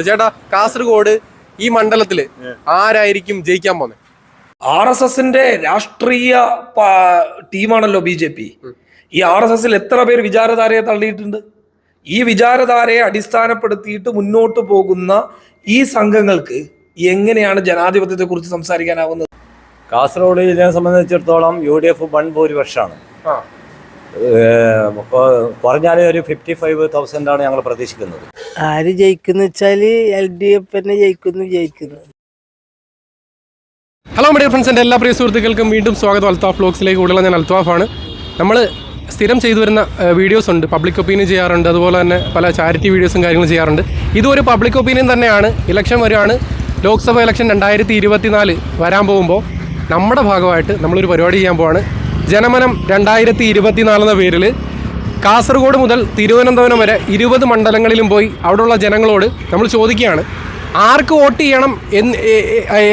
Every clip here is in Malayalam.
ചേട്ടാ കാസർഗോഡ് ഈ മണ്ഡലത്തിൽ ആരായിരിക്കും ജയിക്കാൻ പോന്നെ? ആർ എസ് എസിന്റെ രാഷ്ട്രീയ ടീമാണല്ലോ ബി ജെ പി. ഈ ആർ എസ് എസിൽ എത്ര പേര് വിചാരധാരയെ തള്ളിയിട്ടുണ്ട്? ഈ വിചാരധാരയെ അടിസ്ഥാനപ്പെടുത്തിയിട്ട് മുന്നോട്ട് പോകുന്ന ഈ സംഘങ്ങൾക്ക് എങ്ങനെയാണ് ജനാധിപത്യത്തെ കുറിച്ച് സംസാരിക്കാനാവുന്നത്? കാസർഗോഡ് ജില്ലയെ സംബന്ധിച്ചിടത്തോളം യു ഡി എഫ് വൺ ഭൂരിപക്ഷമാണ്. ആ. കുറഞ്ഞാൽ ഒരു ഫിഫ്റ്റി ഫൈവ് തൗസൻഡ് ആണ് ഞങ്ങൾ പ്രതീക്ഷിക്കുന്നത്. ആര് ജയിക്കുന്ന വെച്ചാൽ എൽ ഡി എഫ് തന്നെ ജയിക്കുന്നു ജയിക്കുന്നു. ഹലോ മീഡിയ ഫ്രണ്ട്സ് എന്റെ എല്ലാ പ്രിയ സുഹൃത്തുക്കൾക്കും വീണ്ടും സ്വാഗതം. അൽത്താഫ് വ്ലോഗ്സിലേക്ക് കൂടുതൽ ഞാൻ അൽത്താഫാണ് നമ്മൾ സ്ഥിരം ചെയ്തു വരുന്ന വീഡിയോസ് ഉണ്ട്. പബ്ലിക് ഒപ്പീനിയൻ ചെയ്യാറുണ്ട്. അതുപോലെ തന്നെ പല ചാരിറ്റി വീഡിയോസും കാര്യങ്ങളും ചെയ്യാറുണ്ട്. ഇതൊരു ഒരു പബ്ലിക് ഒപ്പീനിയൻ തന്നെയാണ്. ഇലക്ഷൻ വരുവാണ് ലോക്സഭ ഇലക്ഷൻ രണ്ടായിരത്തി ഇരുപത്തിനാല് വരാൻ പോകുമ്പോൾ നമ്മുടെ ഭാഗമായിട്ട് നമ്മളൊരു പരിപാടി ചെയ്യാൻ പോവാണ്. ജനമനം രണ്ടായിരത്തി ഇരുപത്തിനാല് എന്ന പേരിൽ കാസർഗോഡ് മുതൽ തിരുവനന്തപുരം വരെ ഇരുപത് മണ്ഡലങ്ങളിലും പോയി അവിടെയുള്ള ജനങ്ങളോട് നമ്മൾ ചോദിക്കുകയാണ് ആർക്ക് വോട്ട് ചെയ്യണം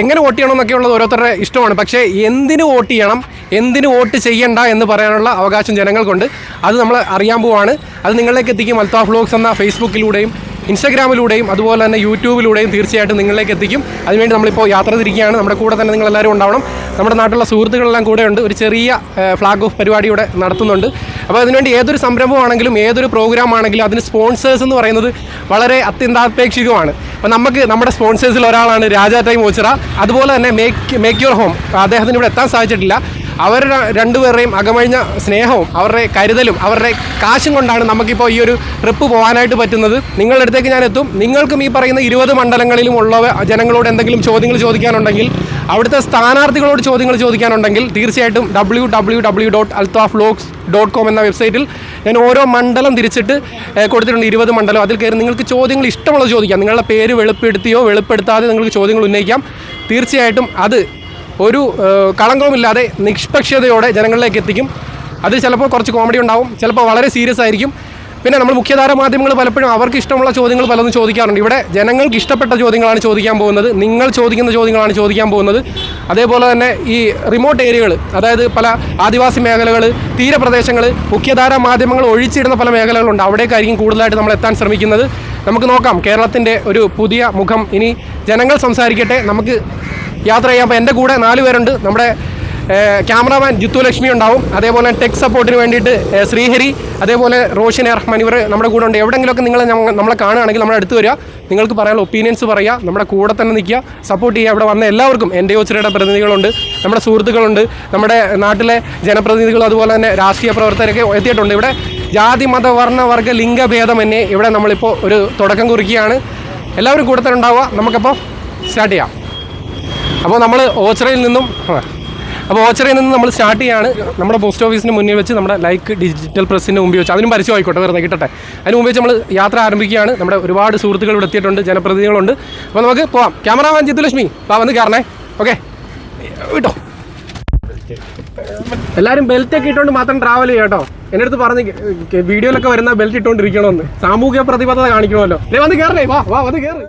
എങ്ങനെ വോട്ട് ചെയ്യണം എന്നൊക്കെ ഉള്ളത് ഓരോരുത്തരുടെ ഇഷ്ടമാണ്. പക്ഷേ എന്തിന് വോട്ട് ചെയ്യണം എന്തിന് വോട്ട് ചെയ്യണ്ട എന്ന് പറയാനുള്ള അവകാശം ജനങ്ങൾക്കുണ്ട്. അത് നമ്മൾ അറിയാൻ പോവാണ്. അത് നിങ്ങളിലേക്ക് എത്തിക്കും. അൽത്താഫ് വ്ലോഗ്സ് എന്ന ഫേസ്ബുക്കിലൂടെയും ഇൻസ്റ്റാഗ്രാമിലൂടെയും അതുപോലെ തന്നെ യൂട്യൂബിലൂടെയും തീർച്ചയായിട്ടും നിങ്ങളിലേക്ക് എത്തിക്കും. അതിനുവേണ്ടി നമ്മളിപ്പോൾ യാത്ര തിരിക്കുകയാണ്. നമ്മുടെ കൂടെ തന്നെ നിങ്ങളെല്ലാവരും ഉണ്ടാവണം. നമ്മുടെ നാട്ടിലുള്ള സുഹൃത്തുക്കളെല്ലാം കൂടെ ഉണ്ട്. ഒരു ചെറിയ ഫ്ലാഗ് ഓഫ് പരിപാടി ഇവിടെ നടത്തുന്നുണ്ട്. അപ്പോൾ അതിനുവേണ്ടി ഏതൊരു സംരംഭമാണെങ്കിലും ഏതൊരു പ്രോഗ്രാം ആണെങ്കിലും അതിന് സ്പോൺസേഴ്സ് എന്ന് പറയുന്നത് വളരെ അത്യന്താപേക്ഷികമാണ്. അപ്പോൾ നമുക്ക് നമ്മുടെ സ്പോൺസേഴ്സിൽ ഒരാളാണ് രാജ ടൈം ഓച്ചിറ. അതുപോലെ തന്നെ മേക്ക് മേക്ക് യുവർ ഹോം. അദ്ദേഹത്തിന് ഇവിടെ എത്താൻ സാധിച്ചിട്ടില്ല. അവർ രണ്ടുപേരുടെയും അകമഴിഞ്ഞ സ്നേഹവും അവരുടെ കരുതലും അവരുടെ കാശും കൊണ്ടാണ് നമുക്കിപ്പോൾ ഈ ഒരു ട്രിപ്പ് പോകാനായിട്ട് പറ്റുന്നത്. നിങ്ങളുടെ അടുത്തേക്ക് ഞാൻ എത്തും. നിങ്ങൾക്കും ഈ പറയുന്ന ഇരുപത് മണ്ഡലങ്ങളിലും ഉള്ള ജനങ്ങളോട് എന്തെങ്കിലും ചോദ്യങ്ങൾ ചോദിക്കാനുണ്ടെങ്കിൽ അവിടുത്തെ സ്ഥാനാർത്ഥികളോട് ചോദ്യങ്ങൾ ചോദിക്കാനുണ്ടെങ്കിൽ തീർച്ചയായിട്ടും W W W dot Althaf locks dot com എന്ന വെബ്സൈറ്റിൽ ഞാൻ ഓരോ മണ്ഡലം തിരിച്ചിട്ട് കൊടുത്തിട്ടുണ്ട് ഇരുപത് മണ്ഡലം. അതിൽ കയറി നിങ്ങൾക്ക് ചോദ്യങ്ങൾ ഇഷ്ടമുള്ളത് ചോദിക്കാം. നിങ്ങളുടെ പേര് വെളിപ്പെടുത്തിയോ വെളിപ്പെടുത്താതെ നിങ്ങൾക്ക് ചോദ്യങ്ങൾ ഉന്നയിക്കാം. തീർച്ചയായിട്ടും അത് ഒരു കളങ്കവുമില്ലാതെ നിഷ്പക്ഷതയോടെ ജനങ്ങളിലേക്ക് എത്തിക്കും. അതിൽ ചിലപ്പോൾ കുറച്ച് കോമഡി ഉണ്ടാവും ചിലപ്പോൾ വളരെ സീരിയസ് ആയിരിക്കും. പിന്നെ നമ്മൾ മുഖ്യധാര മാധ്യമങ്ങൾ പലപ്പോഴും അവർക്ക് ഇഷ്ടമുള്ള ചോദ്യങ്ങൾ പലതും ചോദിക്കാറുണ്ട്. ഇവിടെ ജനങ്ങൾക്ക് ഇഷ്ടപ്പെട്ട ചോദ്യങ്ങളാണ് ചോദിക്കാൻ പോകുന്നത് നിങ്ങൾ ചോദിക്കുന്ന ചോദ്യങ്ങളാണ് ചോദിക്കാൻ പോകുന്നത്. അതേപോലെ തന്നെ ഈ റിമോട്ട് ഏരിയകൾ അതായത് പല ആദിവാസി മേഖലകൾ തീരപ്രദേശങ്ങൾ മുഖ്യധാര മാധ്യമങ്ങൾ ഒഴിച്ചിടുന്ന പല മേഖലകളുണ്ട്. അവിടേക്കായിരിക്കും കൂടുതലായിട്ട് നമ്മൾ എത്താൻ ശ്രമിക്കുന്നത്. നമുക്ക് നോക്കാം കേരളത്തിന്റെ ഒരു പുതിയ മുഖം. ഇനി ജനങ്ങൾ സംസാരിക്കട്ടെ നമുക്ക് യാത്ര ചെയ്യാം എന്റെ കൂടെ നാല് പേരുണ്ട്. നമ്മുടെ ക്യാമറാമാൻ ജിത്തു ലക്ഷ്മി ഉണ്ടാവും. അതേപോലെ ടെക് സപ്പോർട്ടിന് വേണ്ടിയിട്ട് ശ്രീഹരി അതേപോലെ റോഷൻ റഹ്മാൻ ഇവർ നമ്മുടെ കൂടെ ഉണ്ട്. എവിടെയെങ്കിലുമൊക്കെ നിങ്ങൾ നമ്മളെ കാണുകയാണെങ്കിൽ നമ്മുടെ അടുത്ത് വരിക. നിങ്ങൾക്ക് പറയാനുള്ള ഒപ്പീനിയൻസ് പറയുക. നമ്മുടെ കൂടെ തന്നെ നിൽക്കുക. സപ്പോർട്ട് ചെയ്യുക. ഇവിടെ വന്ന എല്ലാവർക്കും എന്റെ ഒച്ചിരിയുടെ പ്രതിനിധികളുണ്ട്. നമ്മുടെ സുഹൃത്തുക്കളുണ്ട്. നമ്മുടെ നാട്ടിലെ ജനപ്രതിനിധികൾ അതുപോലെ തന്നെ രാഷ്ട്രീയ പ്രവർത്തകരൊക്കെ എത്തിയിട്ടുണ്ട്. ഇവിടെ ജാതി മത വർണ ലിംഗഭേദം എന്നെ ഇവിടെ നമ്മളിപ്പോൾ ഒരു തുടക്കം കുറിക്കുകയാണ്. എല്ലാവരും കൂടെ തന്നെ ഉണ്ടാവുക. നമുക്കപ്പോൾ സ്റ്റാർട്ട് ചെയ്യാം. അപ്പോൾ നമ്മൾ ഓച്ചറയിൽ നിന്നും അപ്പോൾ ഓച്ചറയിൽ നിന്ന് നമ്മൾ സ്റ്റാർട്ട് ചെയ്യാണ്. നമ്മുടെ പോസ്റ്റ് ഓഫീസിന് മുന്നിൽ വെച്ച് നമ്മുടെ ലൈക്ക് ഡിജിറ്റൽ പ്രസ്സിന്റെ മുമ്പിൽ വെച്ച് അതിനും പരസ്യം ആയിക്കോട്ടെ വെറുതെ കിട്ടട്ടെ. അതിന് മുമ്പ് വെച്ച് നമ്മൾ യാത്ര ആരംഭിക്കുകയാണ്. നമ്മുടെ ഒരുപാട് സുഹൃത്തുക്കൾ ഇവിടെ എത്തിയിട്ടുണ്ട് ജനപ്രതിനിധികളുണ്ട്. അപ്പോൾ നമുക്ക് പോവാം. ക്യാമറാമാൻ ജിത്തുലക്ഷ്മി വാ വന്ന് കയറണേ. ഓക്കെ. വിട്ടോ. എല്ലാവരും ബെൽറ്റ് ഒക്കെ ഇട്ടുകൊണ്ട് മാത്രം ട്രാവൽ ചെയ്യാം കേട്ടോ. എന്റെ അടുത്ത് പറഞ്ഞ് വീഡിയോയിലൊക്കെ വരുന്ന ബെൽറ്റ് ഇട്ടുകൊണ്ടിരിക്കണമെന്ന് സാമൂഹിക പ്രതിബദ്ധത കാണിക്കണമല്ലോ. വന്ന് കയറണേ. വാ വാ വന്ന് കയറ്.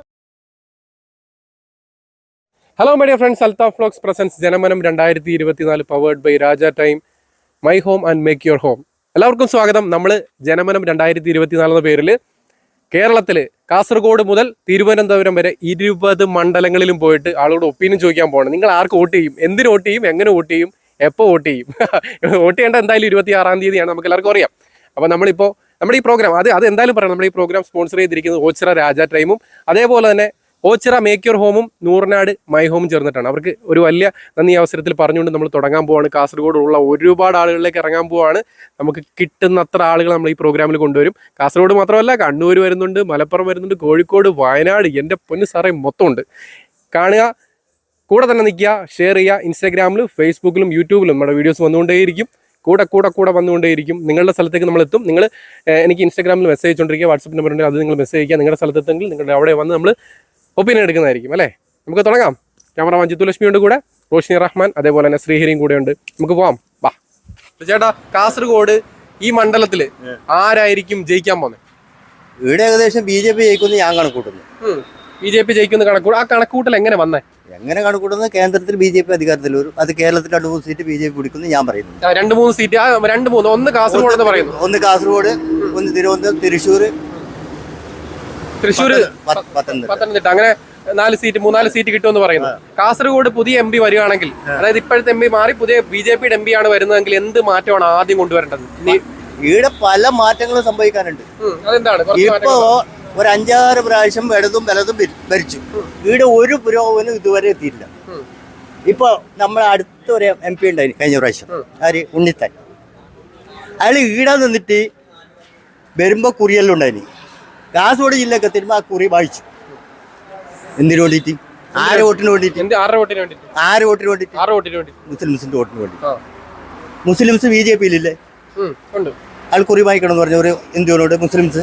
Hello my dear friends Althaf flocks presence Janamanam രണ്ടായിരത്തി ഇരുപത്തിനാല് powered by Raja time my home and make your home എല്ലാവർക്കും സ്വാഗതം. നമ്മൾ ജനമനം രണ്ടായിരത്തി ഇരുപത്തിനാല് എന്ന പേരിൽ കേരളത്തിൽ കാസർഗോഡ് മുതൽ തിരുവനന്തപുരം വരെ ഇരുപത് മണ്ഡലങ്ങളിലും പോയിട്ട് ആളോട് ഒപ്പീനിയൻ ചോദിക്കാൻ പോകണം നിങ്ങൾ ആർക്ക് വോട്ട് ചെയ്യും? എന്തിന് വോട്ട് ചെയ്യും? എങ്ങനെ വോട്ട് ചെയ്യും? എപ്പോൾ വോട്ട് ചെയ്യും? വോട്ട് ചെയ്യേണ്ട എന്തായാലും ഇരുപത്തി ആറാം തീയതിയാണ്. നമുക്ക് എല്ലാവർക്കും അറിയാം. അപ്പോൾ നമ്മളിപ്പോൾ നമ്മുടെ ഈ പ്രോഗ്രാം അത് അത് എന്തായാലും പറയാം നമ്മുടെ ഈ പ്രോഗ്രാം സ്പോൺസർ ചെയ്തിരിക്കുന്നത് ഓച്ചിറ രാജ ടൈമും അതേപോലെ തന്നെ ഓച്ചിറ മേക്ക് യുവർ ഹോമും നൂറിനാട് മൈ ഹോമും ചേർന്നിട്ടാണ്. അവർക്ക് ഒരു വലിയ നന്ദി അവസരത്തിൽ പറഞ്ഞുകൊണ്ട് നമ്മൾ തുടങ്ങാൻ പോവാണ്. കാസർഗോഡുള്ള ഒരുപാട് ആളുകളിലേക്ക് ഇറങ്ങാൻ പോവാണ്. നമുക്ക് കിട്ടുന്ന അത്ര ആളുകൾ നമ്മൾ ഈ പ്രോഗ്രാമിൽ കൊണ്ടുവരും. കാസർഗോഡ് മാത്രമല്ല കണ്ണൂർ വരുന്നുണ്ട് മലപ്പുറം വരുന്നുണ്ട് കോഴിക്കോട് വയനാട് എന്റെ പൊന്ന് സാറേ മൊത്തമുണ്ട്. കാണുക കൂടെ തന്നെ നിൽക്കുക ഷെയർ ചെയ്യുക. ഇൻസ്റ്റാഗ്രാമിലും ഫേസ്ബുക്കിലും യൂട്യൂബിലും നമ്മുടെ വീഡിയോസ് വന്നുകൊണ്ടേയിരിക്കും. കൂടെ കൂടെ കൂടെ വന്നുകൊണ്ടേയിരിക്കും. നിങ്ങളുടെ സ്ഥലത്തേക്ക് നമ്മൾ എത്തും. നിങ്ങൾ എനിക്ക് ഇൻസ്റ്റാഗ്രാമിൽ മെസ്സേജ് അയച്ചുകൊണ്ടിരിക്കുക. വാട്സപ്പ് നമ്പർ ഉണ്ടെങ്കിൽ അത് നിങ്ങൾ മെസ്സേജ് ചെയ്യുക നിങ്ങളുടെ സ്ഥലത്തെത്തെങ്കിൽ നിങ്ങളുടെ അവിടെ വന്ന് നമ്മൾ ഒപ്പീനിയൻ എടുക്കുന്നതായിരിക്കും അല്ലേ? നമുക്ക് തുടങ്ങാം. ക്യാമറമാൻ ഉണ്ട് കൂടെ റോഷിനി റഹ്മാൻ അതേപോലെ തന്നെ ശ്രീഹരിയും കൂടെ ഉണ്ട്. നമുക്ക് പോവാം. വാ. ചേട്ടാ കാസർഗോഡ് ഈ മണ്ഡലത്തിൽ ആരായിരിക്കും ജയിക്കാൻ പോകുന്നത് ഇവിടെ ഏകദേശം ബി ജെ പി ജയിക്കുമെന്ന് ഞാൻ കണക്കൂട്ടുന്നു. ബി ജെ പി ജയിക്കുന്ന കണക്കൂട്ട്. ആ കണക്കൂട്ടൽ എങ്ങനെ വന്നേ? എങ്ങനെ കണക്കൂട്ടുന്നത് കേന്ദ്രത്തിൽ ബി ജെ പി അധികാരത്തിൽ വരും. അത് കേരളത്തിൽ രണ്ട് മൂന്ന് സീറ്റ് ബി ജെ പി പിടിക്കുന്നു ഞാൻ പറയുന്നു. രണ്ട് മൂന്ന് സീറ്റ്. ആ രണ്ട് മൂന്ന്. ഒന്ന് കാസർഗോഡ് എന്ന് പറയുന്നു. ഒന്ന് കാസർഗോഡ് ഒന്ന് തിരുവനന്തപുരം തൃശ്ശൂർ പത്ത- പത്തനംതിട്ട. അങ്ങനെ നാല് സീറ്റ് മൂന്നാൽ സീറ്റ് കിട്ടുമെന്ന് പറയുന്നു. കാസർഗോഡ് പുതിയ എം പി വരികയാണെങ്കിൽ അതായത് ഇപ്പോഴത്തെ എം പി മാറി പുതിയ ബി ജെ പിയുടെ എം പി ആണ് വരുന്നതെങ്കിൽ എന്ത് മാറ്റമാണ് ആദ്യം കൊണ്ടുവരേണ്ടത്? ഈടെ ഇവിടെ പല മാറ്റങ്ങളും സംഭവിക്കാനുണ്ട്. അതെന്താണ്? ഇപ്പോ ഒരു അഞ്ചാറ് പ്രാവശ്യം ഇടതും വലതും ഭരി- ഭരിച്ചു. ഇവിടെ ഒരു പുരോഗമനം ഇതുവരെ എത്തിയില്ല. ഇപ്പൊ നമ്മളെ അടുത്ത ഒരു എം പി ഉണ്ടായി കഴിഞ്ഞ പ്രാവശ്യം. ആര്? ഉണ്ണിത്താൻ. അയാൾ ഈടെ നിന്നിട്ട് വരുമ്പോ കുറിയെല്ലാം ഉണ്ടായിന്. കാസർഗോഡ് ജില്ലക്ക് തരുമ്പോ ആ കുറി വായിച്ചു. എന്തിനു വേണ്ടിയിട്ട്? ആര് വോട്ടിന് വേണ്ടിയിട്ട്? എന്ത് ആറര വോട്ടിന് വോട്ടിന് വേണ്ടിയിട്ട്? ആറ് വോട്ടിന് വേണ്ടി മുസ്ലിംസിന്റെ വോട്ടിന് വേണ്ടി മുസ്ലിംസ് ബി ജെ പിയിലില്ലേ? ആൾ കുറി വായിക്കണം എന്ന് പറഞ്ഞ ഒരു ഹിന്ദുവിനോട് മുസ്ലിംസ്.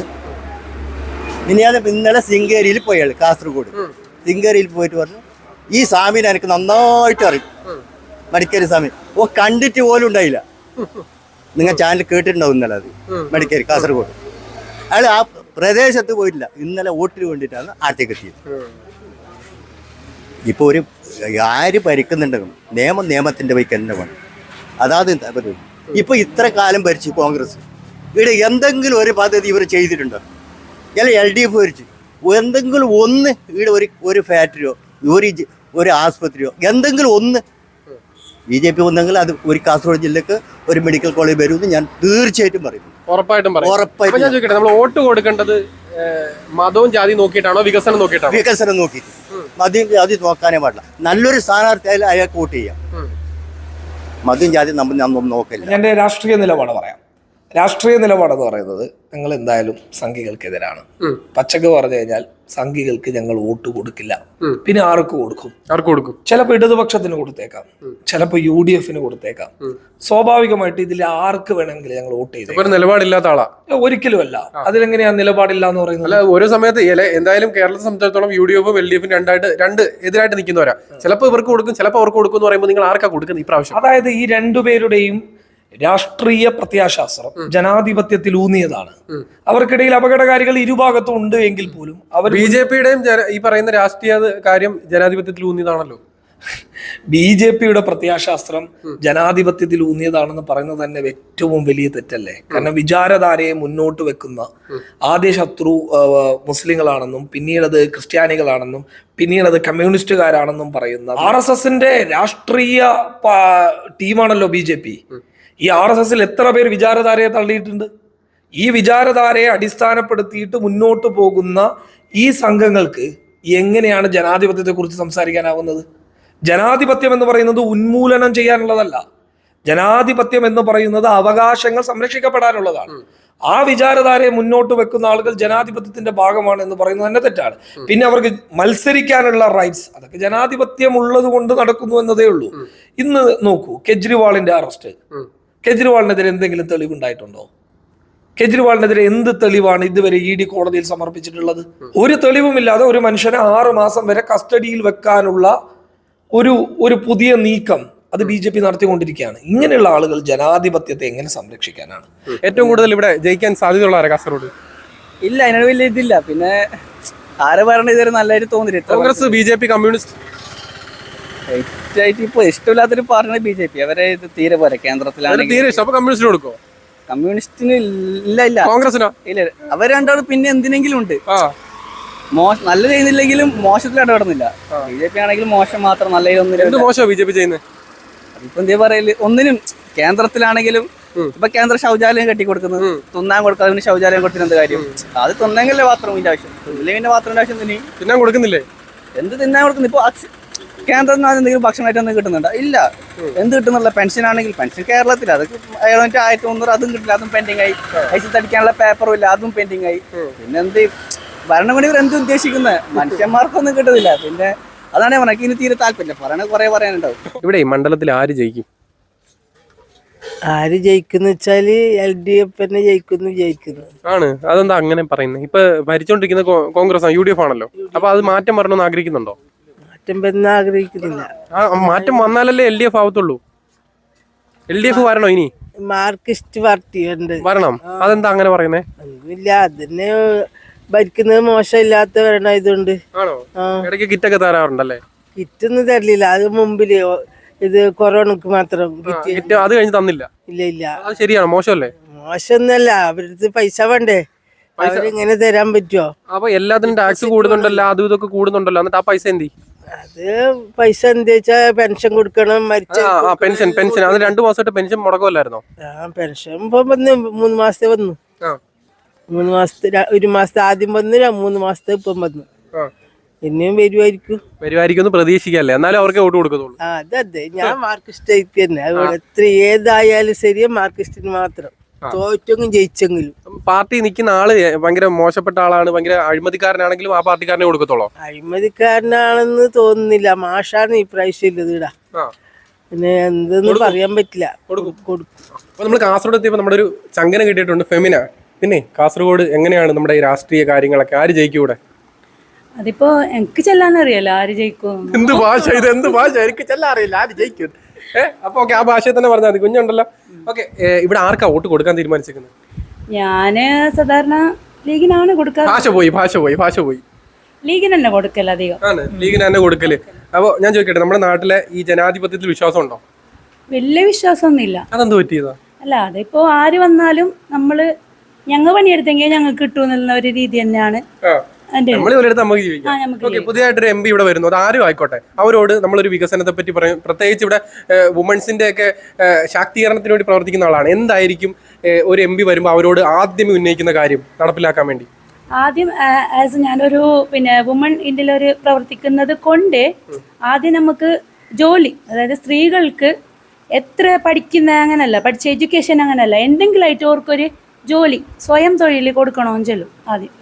ഇനി അത് ഇന്നലെ സിംഗേരിയിൽ പോയാൾ കാസർഗോഡ്. സിംഗേരിയിൽ പോയിട്ട് പറഞ്ഞു ഈ സ്വാമിനെ എനിക്ക് നന്നായിട്ട് അറിയും. മടിക്കേരി സ്വാമി. ഓ കണ്ടിട്ട് പോലും ഉണ്ടായില്ല. നിങ്ങൾ ചാനൽ കേട്ടിട്ടുണ്ടാവും ഇന്നലെ അത്. മടിക്കേരി കാസർഗോഡ്. അയാൾ ആ പ്രദേശത്ത് പോയിട്ടില്ല. ഇന്നലെ വോട്ടിന് വേണ്ടിയിട്ടാണ് ആദ്യത്തേക്ക് എത്തിയത്. ഒരു ആര് ഭരിക്കുന്നുണ്ടെങ്കിലും നിയമം നിയമത്തിന്റെ വൈക്ക് തന്നെ വേണം. അതാത് ഇപ്പൊ ഇത്ര കാലം ഭരിച്ചു കോൺഗ്രസ്. ഇവിടെ എന്തെങ്കിലും ഒരു പദ്ധതി ഇവർ ചെയ്തിട്ടുണ്ടോ? അല്ല എൽ ഡി എഫ് ഭരിച്ചു. എന്തെങ്കിലും ഒന്ന് ഇവിടെ ഒരു ഒരു ഫാക്ടറിയോ ഒരു ഒരു ആസ്പത്രിയോ എന്തെങ്കിലും ഒന്ന് ബി ജെ പി വന്നെങ്കിൽ അത് ഒരു കാസർഗോഡ് ജില്ലക്ക് ഒരു മെഡിക്കൽ കോളേജ് വരുമെന്ന് ഞാൻ തീർച്ചയായിട്ടും പറയുന്നു ഉറപ്പായിട്ടും പറയും. ഉറപ്പായിട്ടും ഞാൻ ചോദിക്കട്ടെ നമ്മൾ വോട്ട് കൊടുക്കേണ്ടത് ഏഹ്, മതവും ജാതി നോക്കിയിട്ടാണോ വികസനം നോക്കിയിട്ടാണോ? വികസനം നോക്കിയിട്ട് ജാതി നോക്കാനേ പാടില്ല. നല്ലൊരു സ്ഥാനാർത്ഥി അയാൾ അയാൾക്ക് വോട്ട് ചെയ്യാം. മദ്യം ജാതി നമ്മൾ നമ്മൾ നോക്കില്ല എന്റെ രാഷ്ട്രീയ നിലപാട് പറയാം. രാഷ്ട്രീയ നിലപാടെന്ന് പറയുന്നത് ഞങ്ങൾ എന്തായാലും സംഘികൾക്കെതിരാണ്. പച്ചക്ക് പറഞ്ഞു കഴിഞ്ഞാൽ സംഘികൾക്ക് ഞങ്ങൾ വോട്ട് കൊടുക്കില്ല. പിന്നെ ആർക്ക് കൊടുക്കും? ആർക്ക് കൊടുക്കും? ചിലപ്പോൾ ഇടതുപക്ഷത്തിന് കൊടുത്തേക്കാം. ചിലപ്പോൾ യു ഡി എഫിന് കൊടുത്തേക്കാം സ്വാഭാവികമായിട്ട് ഇതിൽ ആർക്ക് വേണമെങ്കിലും ഞങ്ങൾ വോട്ട് ചെയ്തു നിലപാടില്ലാത്ത ആളാ. ഒരിക്കലും അല്ല. അതിലെങ്ങനെയാ നിലപാടില്ല എന്ന് പറയുന്നത്? അല്ല ഓരോ സമയത്ത് എന്തായാലും കേരളത്തെ സംബന്ധിച്ചിടത്തോളം യു ഡി എഫും എൽ ഡി എഫും രണ്ടായിട്ട് രണ്ട് എതിരായിട്ട് നിൽക്കുന്നവരാ. ചിലപ്പോൾ ഇവർക്ക് കൊടുക്കും ചിലപ്പോൾ അവർക്ക് കൊടുക്കും എന്ന് പറയുമ്പോൾ നിങ്ങൾ ആർക്കാ കൊടുക്കുന്നത് ഈ പ്രാവശ്യം? അതായത് ഈ രണ്ടുപേരുടെയും രാഷ്ട്രീയ പ്രത്യാശാസ്ത്രം ജനാധിപത്യത്തിൽ ഊന്നിയതാണ്. അവർക്കിടയിൽ അപകടകാരികൾ ഇരുഭാഗത്തും ഉണ്ട് എങ്കിൽ പോലും അവർ ബി ജെ പിയുടെയും ഈ പറയുന്ന രാഷ്ട്രീയ കാര്യം ജനാധിപത്യത്തിൽ ഊന്നിയതാണല്ലോ. ബി ജെ പിയുടെ പ്രത്യാശാസ്ത്രം ജനാധിപത്യത്തിൽ ഊന്നിയതാണെന്ന് പറയുന്നത് തന്നെ ഏറ്റവും വലിയ തെറ്റല്ലേ? കാരണം വിചാരധാരയെ മുന്നോട്ട് വെക്കുന്ന ആദ്യ ശത്രു മുസ്ലിങ്ങളാണെന്നും പിന്നീടത് ക്രിസ്ത്യാനികളാണെന്നും പിന്നീടത് കമ്മ്യൂണിസ്റ്റുകാരാണെന്നും പറയുന്ന ആർ എസ് എസിന്റെ രാഷ്ട്രീയ ടീമാണല്ലോ ബി ജെ പി. ഈ ആർ എസ് എസിൽ എത്ര പേർ വിചാരധാരയെ തള്ളിയിട്ടുണ്ട്? ഈ വിചാരധാരയെ അടിസ്ഥാനപ്പെടുത്തിയിട്ട് മുന്നോട്ട് പോകുന്ന ഈ സംഘങ്ങൾക്ക് എങ്ങനെയാണ് ജനാധിപത്യത്തെക്കുറിച്ച് സംസാരിക്കാനാവുന്നത്? ജനാധിപത്യം എന്ന് പറയുന്നത് ഉന്മൂലനം ചെയ്യാനുള്ളതല്ല. ജനാധിപത്യം എന്ന് പറയുന്നത് അവകാശങ്ങൾ സംരക്ഷിക്കപ്പെടാനുള്ളതാണ്. ആ വിചാരധാരയെ മുന്നോട്ട് വെക്കുന്ന ആളുകൾ ജനാധിപത്യത്തിന്റെ ഭാഗമാണ് എന്ന് പറയുന്നത് തന്നെ തെറ്റാണ്. പിന്നെ അവർക്ക് മത്സരിക്കാനുള്ള റൈറ്റ്സ് അതൊക്കെ ജനാധിപത്യം ഉള്ളത് കൊണ്ട് നടക്കുന്നു എന്നതേ ഉള്ളൂ. ഇന്ന് നോക്കൂ കെജ്രിവാളിന്റെ അറസ്റ്റ് കെജ്രിവാളിനെതിരെ എന്തെങ്കിലും തെളിവുണ്ടായിട്ടുണ്ടോ? കെജ്രിവാളിനെതിരെ എന്ത് തെളിവാണ് ഇതുവരെ ഇ ഡി കോടതിയിൽ സമർപ്പിച്ചിട്ടുള്ളത്? ഒരു തെളിവുമില്ലാതെ ഒരു മനുഷ്യനെ ആറ് മാസം വരെ കസ്റ്റഡിയിൽ വെക്കാനുള്ള ഒരു ഒരു പുതിയ നീക്കം അത് ബി ജെ പി നടത്തിക്കൊണ്ടിരിക്കുകയാണ്. ഇങ്ങനെയുള്ള ആളുകൾ ജനാധിപത്യത്തെ എങ്ങനെ സംരക്ഷിക്കാനാണ്? ഏറ്റവും കൂടുതൽ ഇവിടെ ജയിക്കാൻ സാധ്യതയുള്ള കാസർഗോഡ്? ഇല്ല അതിനൊരു വലിയ ഇതില്ല. പിന്നെ ആരെ പറഞ്ഞ ഇതൊരു നല്ലതായിട്ട് തോന്നില്ല. Congress B J P communist. ഏറ്റവും ഇപ്പൊ ഇഷ്ടമില്ലാത്തൊരു പാർട്ടിയാണ് ബി ജെ പി അവരെ ഇത് തീരെ പോരെ കേന്ദ്രത്തിലാണ് തീരെ ഇഷ്ടം. അപ്പൊ കമ്മ്യൂണിസ്റ്റിന് കൊടുക്കോ കമ്മ്യൂണിസ്റ്റിന് ഇല്ല ഇല്ല. കോൺഗ്രസിനോ ഇല്ല അവർ രണ്ടാളും പിന്നെ എന്തിനെങ്കിലും ഉണ്ട്. മോശ നല്ല ചെയ്യുന്നില്ലെങ്കിലും മോശത്തിൽ ഇടപെടുന്നില്ല. ബി ജെ പി ആണെങ്കിൽ മോശം മാത്രം നല്ല എന്ത് ഒന്നിനും മോശമാ ബി ജെ പി ചെയ്യുന്നത് ഇപ്പൊ എന്താ പറയൽ? ഒന്നിനും കേന്ദ്രത്തിലാണെങ്കിലും ഇപ്പൊ കേന്ദ്ര ശൗചാലയം കെട്ടി കൊടുക്കുന്നത്. തിന്നാൻ കൊടുക്കാതെ ശൗചാലയം കൊടുത്തിന് എന്ത് കാര്യം? അത് തിന്നെങ്കിലേ ബാത്റൂമിന്റെ ആവശ്യം. ഇല്ലെങ്കിൽ പിന്നെ ബാത്റൂമിന്റെ ആവശ്യം തന്നെ തിന്നാൻ കൊടുക്കുന്നില്ലേ? എന്ത് തിന്നാൻ കൊടുക്കുന്നു? ഇപ്പൊ കേന്ദ്രത്തിൽ നിന്ന് എന്തെങ്കിലും ഭക്ഷണമായിട്ട് ഒന്നും കിട്ടുന്നുണ്ടോ? ഇല്ല. എന്ത് കിട്ടുന്നുള്ള പെൻഷൻ ആണെങ്കിൽ പെൻഷൻ കേരളത്തിൽ അത് ഏഴായിരത്തി ആയിരത്തി മുന്നൂറ് അതും കിട്ടില്ല അതും പെൻഡിങ് ആയി. പൈസ തടിക്കാനുള്ള പേപ്പറും ഇല്ല അതും പെൻഡിങ് ആയി. പിന്നെ എന്ത് ഭരണകൂടി ഇവർ എന്ത് ഉദ്ദേശിക്കുന്നത് മനുഷ്യന്മാർക്കൊന്നും കിട്ടുന്നില്ല. പിന്നെ അതാണ് പറഞ്ഞത്. ഇനി തീരെ താല്പര്യമില്ല. പറയണ കുറെ പറയാനുണ്ടാവും. ഇവിടെ ഈ മണ്ഡലത്തിൽ ആര് ജയിക്കും? ആര് ജയിക്കുന്ന വെച്ചാൽ എൽ ഡി എഫ് തന്നെ ജയിക്കുന്നു ജയിക്കുന്നു. ആണ്. അതെന്താ അങ്ങനെ പറയുന്നത് ഇപ്പൊ ഭരിച്ചോണ്ടിരിക്കുന്ന കോൺഗ്രസ് ആണ് യു ഡി എഫ് ആണല്ലോ. അപ്പൊ അത് മാറ്റം വരണമെന്ന് ആഗ്രഹിക്കുന്നുണ്ടോ? മാറ്റം വരുന്ന ആഗ്രഹിക്കുന്നില്ല. ആ മാറ്റം വന്നാലല്ലേ എൽ ഡി എഫ് ആവത്തുള്ളൂ. എൽ ഡി എഫ് വരണോ ഇനി? മാർക്സിസ്റ്റ് പാർട്ടി ഉണ്ട്. വരണം. അതെന്താ അങ്ങനെ പറയുന്നേ? ഇല്ല അതിനെ ഭരിക്കുന്നത് മോശമില്ലാത്ത ഭരണമായതുകൊണ്ട് ആണോ? ആ. ഇടയ്ക്ക് കിറ്റൊക്കെ തരാറുണ്ടല്ലേ? കിറ്റൊന്നും തരലില്ല അത് മുമ്പിൽ ഓ- ഇത് കൊറോണക്ക് മാത്രം കിറ്റ് കിറ്റ് അത് കഴിഞ്ഞ് തന്നില്ല. ഇല്ല ഇല്ല. അത് ശരിയാണ്? മോശമല്ലേ? മോശമൊന്നല്ല അവരടുത്ത് പൈസ വേണ്ടേ? അവരിങ്ങനെ തരാൻ പറ്റുമോ അപ്പൊ എല്ലാത്തിനും ടാക്സ് കൂടുന്നുണ്ടല്ലോ അതും ഇതൊക്കെ കൂടുന്നുണ്ടല്ലോ. എന്നിട്ട് ആ പൈസ എന്തി അത് പൈസ എന്താ പെൻഷൻ കൊടുക്കണം മരിച്ച പെൻഷൻ പെൻഷൻ അത് രണ്ടു മാസമായിട്ട് പെൻഷൻ മുടക്കമല്ലായിരുന്നോ? പെൻഷൻ ഇപ്പൊ വന്ന് മൂന്ന് മാസത്തെ വന്നു. മൂന്ന് മാസത്തെ ഒരു മാസത്തെ ആദ്യം വന്ന് മൂന്ന് മാസത്തെ ഇപ്പം വന്നു. പിന്നെയും വരുമായിരിക്കും വരുമായിരിക്കും പ്രതീക്ഷിക്കല്ലേ എന്നാലും അവർക്ക് വോട്ട് കൊടുക്കത്തുള്ളൂ. ആ അതെ ഞാൻ മാർക്കിസ്റ്റ് തന്നെ. എത്ര ഏതായാലും ശരിയാ മാർക്കിസ്റ്റിന് മാത്രം. തോറ്റെങ്കിലും ജയിച്ചെങ്കിലും. പാർട്ടി നിൽക്കുന്ന ആൾ ഭയങ്കര മോശപ്പെട്ട ആളാണ് ഭയങ്കര അഴിമതിക്കാരനാണെങ്കിലും ആ പാർട്ടിക്കാരനെ കൊടുക്കത്തോളോ അഴിമതിക്കാരനാണെന്ന് തോന്നുന്നില്ല. മാഷാണ് ഈ പ്രാവശ്യം ഇടാ പിന്നെ എന്തെന്ന് പറയാൻ പറ്റില്ല. കൊടുക്കും. നമ്മൾ നമ്മൾ കാസർഗോഡ് എത്തിയപ്പോൾ നമ്മുടെ ഒരു ചങ്കന കിട്ടിയിട്ടുണ്ട് ഫെമിന. പിന്നെ കാസർഗോഡ് എങ്ങനെയാണ് നമ്മുടെ ഈ രാഷ്ട്രീയ കാര്യങ്ങളൊക്കെ? ആര് ജയിക്കൂടെ? ഇവിടെ അതിപ്പോ എനിക്ക് ചെല്ലാനറിയാലോ ആര് ജയിക്കും. എന്ത് ഭാഷ ഇത്? എന്ത് ഭാഷ? എനിക്ക് ചെല്ലാൻ അറിയില്ല. ആര് ജയിക്കും? അപ്പൊ ഓക്കെ ആ ഭാഷയിൽ തന്നെ പറഞ്ഞാൽ മതി. കുഞ്ഞുണ്ടല്ലോ. ഓക്കെ ഇവിടെ ആർക്കാ വോട്ട് കൊടുക്കാൻ തീരുമാനിച്ചിരിക്കുന്നത്? ഞാൻ സാധാരണ ലീഗിനാണ് കൊടുക്കാറ്. ഭാഷ പോയി ഭാഷ പോയി ഭാഷ പോയി. ലീഗിന് തന്നെ കൊടുക്കൽ അധികം. ആണ് ലീഗിന് തന്നെ കൊടുക്കൽ. അപ്പൊ ഞാൻ ചോദിക്കട്ടെ നമ്മുടെ നാട്ടിലെ ഈ ജനാധിപത്യത്തിൽ വിശ്വാസം ഉണ്ടോ വലിയ വിശ്വാസമൊന്നുമില്ല. അതെന്ത് പറ്റിയതാ? അല്ല അതിപ്പോ ആര് വന്നാലും നമ്മൾ ഞങ്ങൾ പണിയെടുത്തെങ്കിൽ ഞങ്ങൾക്ക് കിട്ടുമെന്നുള്ള ഒരു രീതി തന്നെയാണ്. നമ്മൾ ഇവരെടുത്ത് നമുക്ക് ജീവിക്കാം. ഓക്കെ പുതിയതായിട്ടൊരു എം പി ഇവിടെ വരുന്നു. അത് ആരും ആയിക്കോട്ടെ. അവരോട് നമ്മളൊരു വികസനത്തെ പറ്റി പറയും. പ്രത്യേകിച്ച് ഇവിടെ വുമൺസിന്റെ ഒക്കെ ശാക്തീകരണത്തിന് വേണ്ടി പ്രവർത്തിക്കുന്ന ആളാണ്. എന്തായിരിക്കും ഒരു എം പി വരുമ്പോൾ അവരോട് ആദ്യമേ ഉന്നയിക്കുന്ന കാര്യം നടപ്പിലാക്കാൻ വേണ്ടി? ആദ്യം ആസ് ഞാനൊരു പിന്നെ വുമൺ ഇന്ത്യയിലൊരു പ്രവർത്തിക്കുന്നത് കൊണ്ട് ആദ്യം നമുക്ക് ജോലി അതായത് സ്ത്രീകൾക്ക് എത്ര പഠിക്കുന്ന അങ്ങനല്ല പഠിച്ച എഡ്യൂക്കേഷൻ അങ്ങനല്ല എന്തെങ്കിലും ആയിട്ട് അവർക്കൊരു ജോലി സ്വയം തൊഴിൽ കൊടുക്കണമെന്ന് ചെല്ലും ആദ്യം.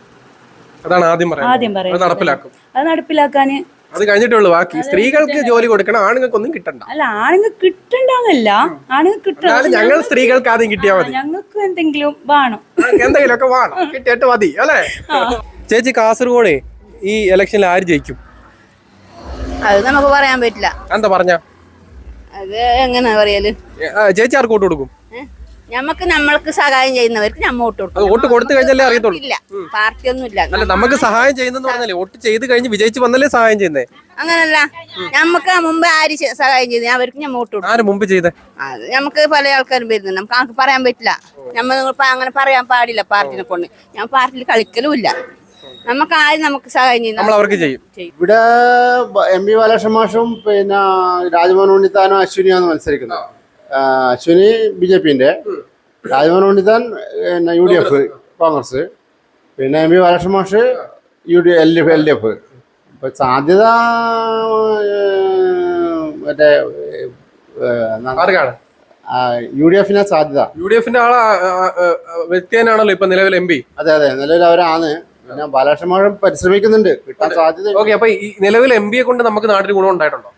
അതാണ് ആദ്യം പറയാം ആദ്യം പറയുന്നത് നടപ്പിലാക്കും. അത് നടപ്പിലാക്കാന് അത് കഴിഞ്ഞിട്ടുള്ളൂ. ബാക്കി സ്ത്രീകൾക്ക് ജോലി കൊടുക്കണം ആണുങ്ങൾക്കൊന്നും കിട്ടണ്ട. അല്ല ആണുങ്ങൾ കിട്ടണ്ടെന്നല്ല ആണുങ്ങൾ കിട്ടണം ഞങ്ങൾ സ്ത്രീകൾക്ക് ആദ്യം കിട്ടിയാൽ മതി. ഞങ്ങൾക്ക് എന്തെങ്കിലും വേണം. എന്തെങ്കിലും ഒക്കെ വേണം. കിട്ടിയിട്ട് മതി അല്ലേ? ചേച്ചി കാസർഗോഡ് ഈ ഇലക്ഷനിൽ ആര് ജയിക്കും? അത് നമുക്ക് പറയാൻ പറ്റില്ല. എന്താ പറഞ്ഞ? അത് എങ്ങനെ പറയൽ? ചേച്ചി ആർക്ക് വോട്ട് കൊടുക്കും? ഞമ്മക്ക് നമ്മൾക്ക് സഹായം ചെയ്യുന്നവർക്ക് നമ്മ വോട്ട് കൊടുക്കും. വോട്ട് കൊടുത്തു കഴിഞ്ഞാലേ അറിയത്തുള്ളൂ. ഇല്ല പാർട്ടി ഒന്നും ഇല്ല അല്ല നമുക്ക് സഹായം ചെയ്യുന്നെന്ന് പറഞ്ഞാലേ വോട്ട് ചെയ്ത് കഴിഞ്ഞ് വിജയിച്ച് വന്നല്ലേ സഹായം ചെയ്യുന്നേ? അങ്ങനല്ല. നമുക്ക് മുമ്പ് ആര് സഹായം ചെയ്തു അവർക്ക് നമ്മ വോട്ട് കൊടുക്കും. ആര് മുമ്പ് ചെയ്തേ? അത് നമുക്ക് പല ആൾക്കാരും വരുന്നുണ്ട്. നമുക്ക് ആർക്ക് പറയാൻ പറ്റില്ല. നമ്മൾ അങ്ങനെ പറയാൻ പാടില്ല പാർട്ടിനെ കൊണ്ട്. ഞാൻ പാർട്ടിയിൽ കളിക്കലും ഇല്ല നമുക്ക് ആരും നമുക്ക് സഹായം നമ്മൾ ചെയ്യുന്ന അവർക്ക് ചെയ്യും. ഇവിടെ എം പി ബാലകൃഷ്ണ മാഷും പിന്നെ രാജ്മോഹൻ ഉണ്ണിത്താനും അശ്വിനിയാണ് മത്സരിക്കുന്നത്. അശ്വിനി ബി ജെ പിന്റെ രാജ്മോഹൻ ഉണ്ണിത്താൻ പിന്നെ യു ഡി എഫ് കോൺഗ്രസ്. പിന്നെ എം പി ബാലകൃഷ്ണ മാഷ് U D L F L D F. ഇപ്പൊ സാധ്യത മറ്റേ യു ഡി എഫിന് സാധ്യത. യു ഡി എഫിന്റെ ആളെ വ്യക്തിയാണല്ലോ ഇപ്പൊ നിലവിൽ എം പി. അതെ അതെ നിലവിൽ അവരാണ് പിന്നെ ബാലകൃഷ്ണ മാഷ് പരിശ്രമിക്കുന്നുണ്ട്. കിട്ടാൻ സാധ്യത ഓക്കെ അപ്പൊ ഈ നിലവിൽ എം പിയെ കൊണ്ട് നമുക്ക് നാട്ടിൽ ഗുണം ഉണ്ടായിട്ടുണ്ടോ?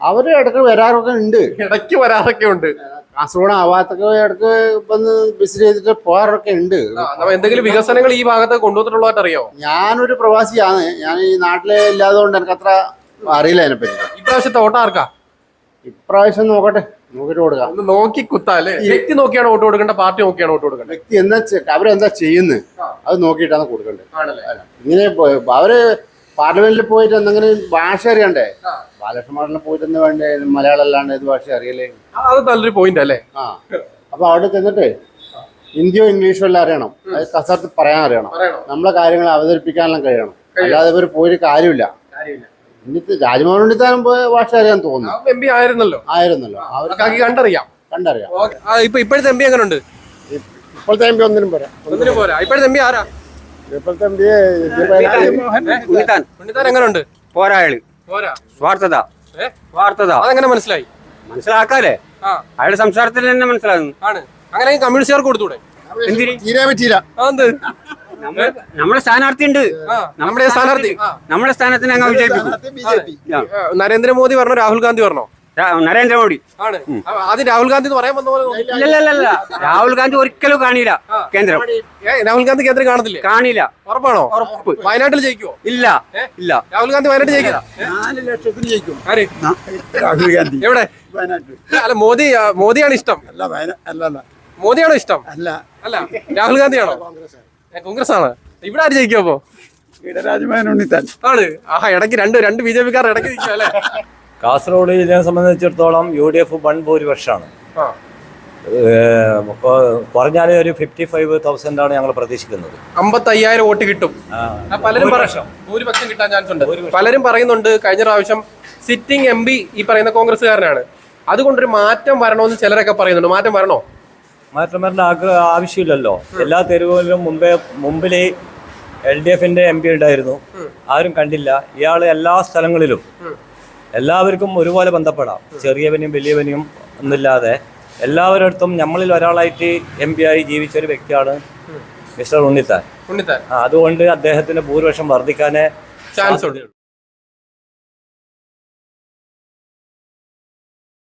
അവർ ഇടയ്ക്ക് വരാറൊക്കെ ഉണ്ട്. ഇടയ്ക്ക് വരാറൊക്കെ ഉണ്ട്. കാസർഗോഡ് ആവാത്തൊക്കെ ഇടയ്ക്ക് വന്ന് വിസിറ്റ് ചെയ്തിട്ട് പോകാറൊക്കെ ഉണ്ട്. എന്തെങ്കിലും വികസനങ്ങൾ ഈ ഭാഗത്ത് കൊണ്ടുവന്നിട്ടുള്ളതായിട്ട് അറിയോ? ഞാനൊരു പ്രവാസിയാണ്. ഞാൻ ഈ നാട്ടിലെ ഇല്ലാതെ കൊണ്ട് എനിക്ക് അത്ര അറിയില്ല അതിനെപ്പറ്റി ഇപ്രാവശ്യത്തെ ഓട്ടം ആർക്കാ? ഇപ്രാവശ്യം നോക്കട്ടെ. നോക്കിട്ട് കൊടുക്കാം. ഒന്ന് നോക്കി കുത്താല്ലേ വ്യക്തി നോക്കിയാണ് വോട്ട് കൊടുക്കേണ്ട പാർട്ടി നോക്കിയാണ് വോട്ട് കൊടുക്കേണ്ടത്. വ്യക്തി എന്താ അവരെന്താ ചെയ്യുന്നത് അത് നോക്കിയിട്ടാണ് കൊടുക്കേണ്ടത്. ഇങ്ങനെ അവർ പാർലമെന്റിൽ പോയിട്ട് എന്തെങ്കിലും ഭാഷ അറിയണ്ടേ? ബാലകൃഷ്ണമാരിൽ പോയിട്ട് വേണ്ട? മലയാളം അല്ലാണ്ട് ഏത് ഭാഷ അറിയല്ലേ അത് നല്ലൊരു പോയിന്റ് അല്ലേ? ആ. അപ്പൊ അവിടെ ചെന്നിട്ട് ഹിന്ദിയോ ഇംഗ്ലീഷോ എല്ലാം അറിയണം. അത് കസർത്ത് പറയാൻ അറിയണം. നമ്മളെ കാര്യങ്ങൾ അവതരിപ്പിക്കാനെല്ലാം കഴിയണം. അല്ലാതെ ഇവർ പോയിട്ട് കാര്യമില്ല. ഇന്നത്തെ രാജ്മോഹൻ താനും പോയ ഭാഷ അറിയാൻ തോന്നുന്നു. എം പി ആയിരുന്നല്ലോ. ആയിരുന്നല്ലോ. അവർ കണ്ടറിയാം. കണ്ടറിയാം. ഇപ്പൊ ഇപ്പോഴത്തെ എം പി എങ്ങനെ ഉണ്ട് ഇപ്പോഴത്തെ എം പി ഒന്നിനും പോരാ. ഒന്നിനും പോരാ. ഇപ്പോഴത്തെ എം പി ആരാ? ഇപ്പോഴത്തെ എം പി ഉണ്ണിത്താൻ. ഉണ്ണിത്താൻ. എങ്ങനെ ഉണ്ട് പോരാൾ. പോരാ സ്വാർത്ഥത. ഏ? സ്വാർത്ഥത. അതെങ്ങനെ മനസ്സിലായി? മനസ്സിലാക്കാലേ ആ. അയാളുടെ സംസാരത്തിൽ തന്നെ മനസ്സിലാകുന്നു. ആണ്. അങ്ങനെ കമ്മ്യൂണിസ്റ്റ് കമ്മ്യൂണിസ്റ്റുകാർക്ക് കൊടുത്തൂടെ? തീരെ അതെന്ത്? നമ്മുടെ സ്ഥാനാർത്ഥി ഉണ്ട് നമ്മുടെ സ്ഥാനാർത്ഥി. നമ്മുടെ സ്ഥാനത്തിന് അങ്ങ് വിജയിപ്പിക്കും. നരേന്ദ്രമോദി പറഞ്ഞോ? രാഹുൽ ഗാന്ധി പറഞ്ഞോ? നരേന്ദ്രമോദി. ആണ്. ആ, രാഹുൽ ഗാന്ധി എന്ന് പറയാൻ വന്ന പോലെ. ഇല്ലല്ലല്ല രാഹുൽ ഗാന്ധി ഒരിക്കലും കാണില്ല കേന്ദ്രം. ഏ, രാഹുൽ ഗാന്ധി കേന്ദ്രം കാണത്തില്ലേ? കാണില്ല. ഉറപ്പാണോ? ഉറപ്പ്. വയനാട്ടിൽ ജയിക്കുവോ? ഇല്ല. ഇല്ല. രാഹുൽ ഗാന്ധി വയനാട്ടിൽ ജയിക്കില്ല നാല് ലക്ഷത്തിന് ജയിക്കും. ആര്? രാഹുൽ ഗാന്ധി. എവിടെ? വയനാട്ടിൽ. അല്ല മോദി ആ, മോദിയാണ് ഇഷ്ടം. അല്ല വയനാ അല്ല അല്ല. മോദിയാണോ ഇഷ്ടം? അല്ല. അല്ല രാഹുൽ ഗാന്ധിയാണോ? കോൺഗ്രസ് ആണ് ഇവിടെ ആര് ജയിക്കും അപ്പോ? ഇടരാജമാൻ ഉണ്ണിത്താൻ. ആണ്. ആഹാ ഇടയ്ക്ക് രണ്ട് രണ്ട് ബി ജെ പിക്കാർ ഇടയ്ക്ക് നിൽക്കും അല്ലേ? കാസർഗോഡ് ജില്ലയെ സംബന്ധിച്ചിടത്തോളം യു ഡി എഫ് വൺ ഭൂരിപക്ഷമാണ്. ആ. കുറഞ്ഞാൽ ഒരു ഫിഫ്റ്റി ഫൈവ് തൗസൻഡ് ആണ് ഞങ്ങൾ പ്രതീക്ഷിക്കുന്നത്. അമ്പത്തയ്യായിരം വോട്ട് കിട്ടും. പലരും ഭൂരിപക്ഷം. കിട്ടാൻ ചാൻസ് ഉണ്ട്. പലരും പറയുന്നുണ്ട് കഴിഞ്ഞ പ്രാവശ്യം സിറ്റിംഗ് എം പി ഈ പറയുന്ന കോൺഗ്രസ്സുകാരനാണ്. അതുകൊണ്ടൊരു മാറ്റം വരണമെന്ന് ചിലരൊക്കെ പറയുന്നുണ്ട്. മാറ്റം വരണോ? മാറ്റം വരേണ്ട ആഗ്രഹം ആവശ്യമില്ലല്ലോ. എല്ലാ തെരുവുകളിലും മുമ്പേ മുമ്പിൽ എൽ ഡി എഫിന്റെ എം പി ഉണ്ടായിരുന്നു. ആരും കണ്ടില്ല. ഇയാൾ എല്ലാ സ്ഥലങ്ങളിലും എല്ലാവർക്കും ഒരുപോലെ ബന്ധപ്പെടാം. ചെറിയവനും വലിയവനും ഒന്നില്ലാതെ എല്ലാവരടുത്തും നമ്മളിൽ ഒരാളായിട്ട് എം പി ആയി ജീവിച്ച ഒരു വ്യക്തിയാണ് മിസ്റ്റർ ഉണ്ണിത്താൻ. ഉണ്ണിത്താൻ. അതുകൊണ്ട് അദ്ദേഹത്തിന്റെ ഭൂരിപക്ഷം വർദ്ധിക്കാനേ ചാൻസ് ഉണ്ട്